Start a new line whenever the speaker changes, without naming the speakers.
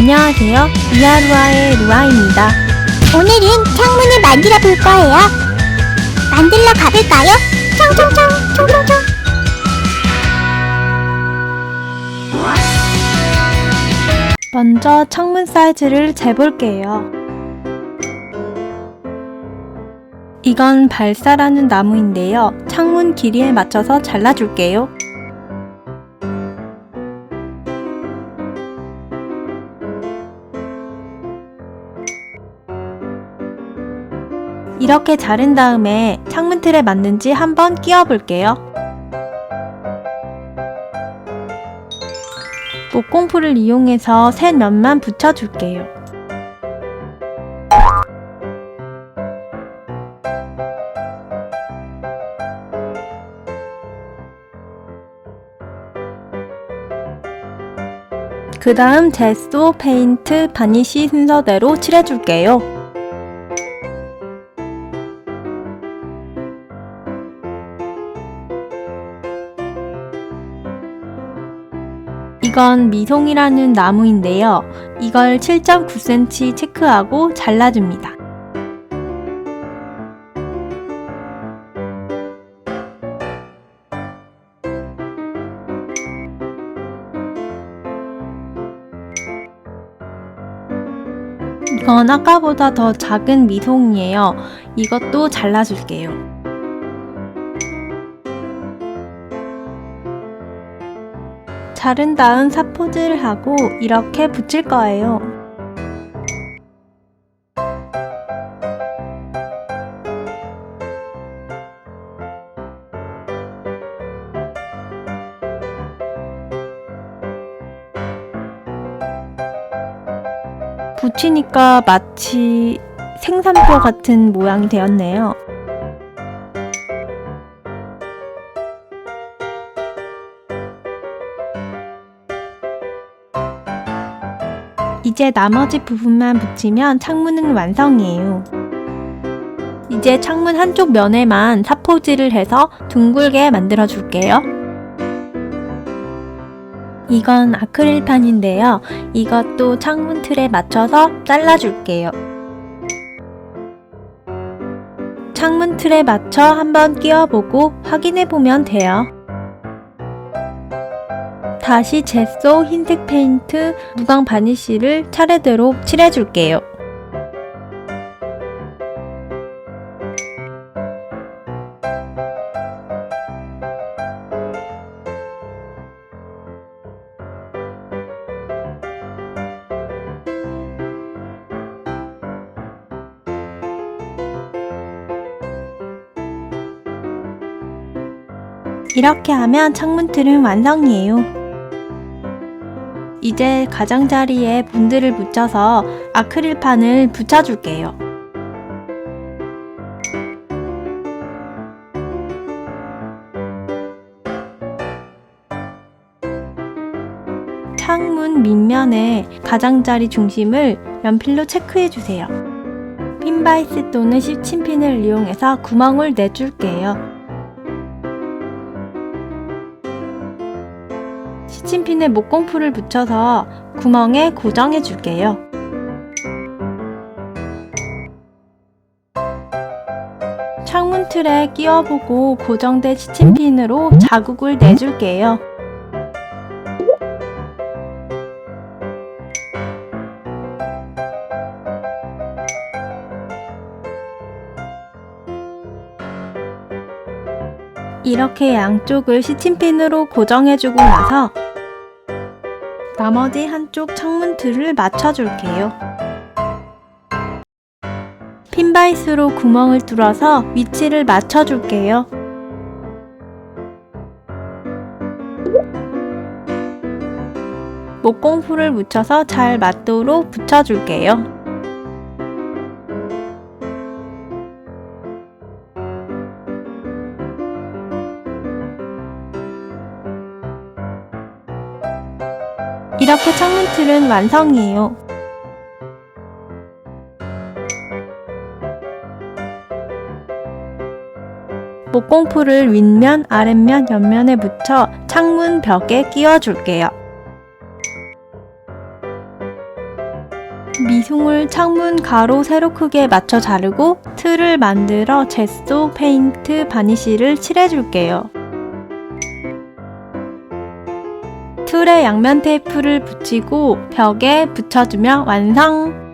안녕하세요. 이하루아의 루아입니다.
오늘은 창문을 만들어 볼 거예요. 만들러 가볼까요? 총총총, 총총총.
먼저 창문 사이즈를 재볼게요. 이건 발사라는 나무인데요. 창문 길이에 맞춰서 잘라줄게요. 이렇게 자른 다음에 창문 틀에 맞는지 한번 끼워 볼게요. 목공풀을 이용해서 새 면만 붙여줄게요. 그 다음 제소, 페인트, 바니쉬 순서대로 칠해줄게요. 이건 미송이라는 나무인데요. 이걸 7.9cm 체크하고 잘라줍니다. 이건 아까보다 더 작은 미송이에요. 이것도 잘라줄게요. 자른 다음 사포질을 하고 이렇게 붙일 거예요. 붙이니까 마치 생산표 같은 모양이 되었네요. 이제 나머지 부분만 붙이면 창문은 완성이에요. 이제 창문 한쪽 면에만 사포질을 해서 둥글게 만들어 줄게요. 이건 아크릴판인데요. 이것도 창문 틀에 맞춰서 잘라줄게요. 창문 틀에 맞춰 한번 끼워보고 확인해보면 돼요. 다시 제소, 흰색 페인트, 무광 바니쉬를 차례대로 칠해줄게요. 이렇게 하면 창문 틀은 완성이에요. 이제 가장자리에 본드를 붙여서 아크릴판을 붙여줄게요. 창문 밑면에 가장자리 중심을 연필로 체크해주세요. 핀바이스 또는 시침핀을 이용해서 구멍을 내줄게요. 시침핀에 목공풀을 붙여서 구멍에 고정해 줄게요. 창문 틀에 끼워보고 고정된 시침핀으로 자국을 내줄게요. 이렇게 양쪽을 시침핀으로 고정해주고 나서 나머지 한쪽 창문 틀을 맞춰줄게요. 핀바이스로 구멍을 뚫어서 위치를 맞춰줄게요. 목공풀을 묻혀서 잘 맞도록 붙여줄게요. 이렇게 창문 틀은 완성이에요. 목공풀을 윗면, 아랫면, 옆면에 붙여 창문 벽에 끼워줄게요. 미송을 창문 가로 세로 크기에 맞춰 자르고 틀을 만들어 제소 페인트 바니쉬를 칠해줄게요. 틀에 양면 테이프를 붙이고 벽에 붙여주면 완성!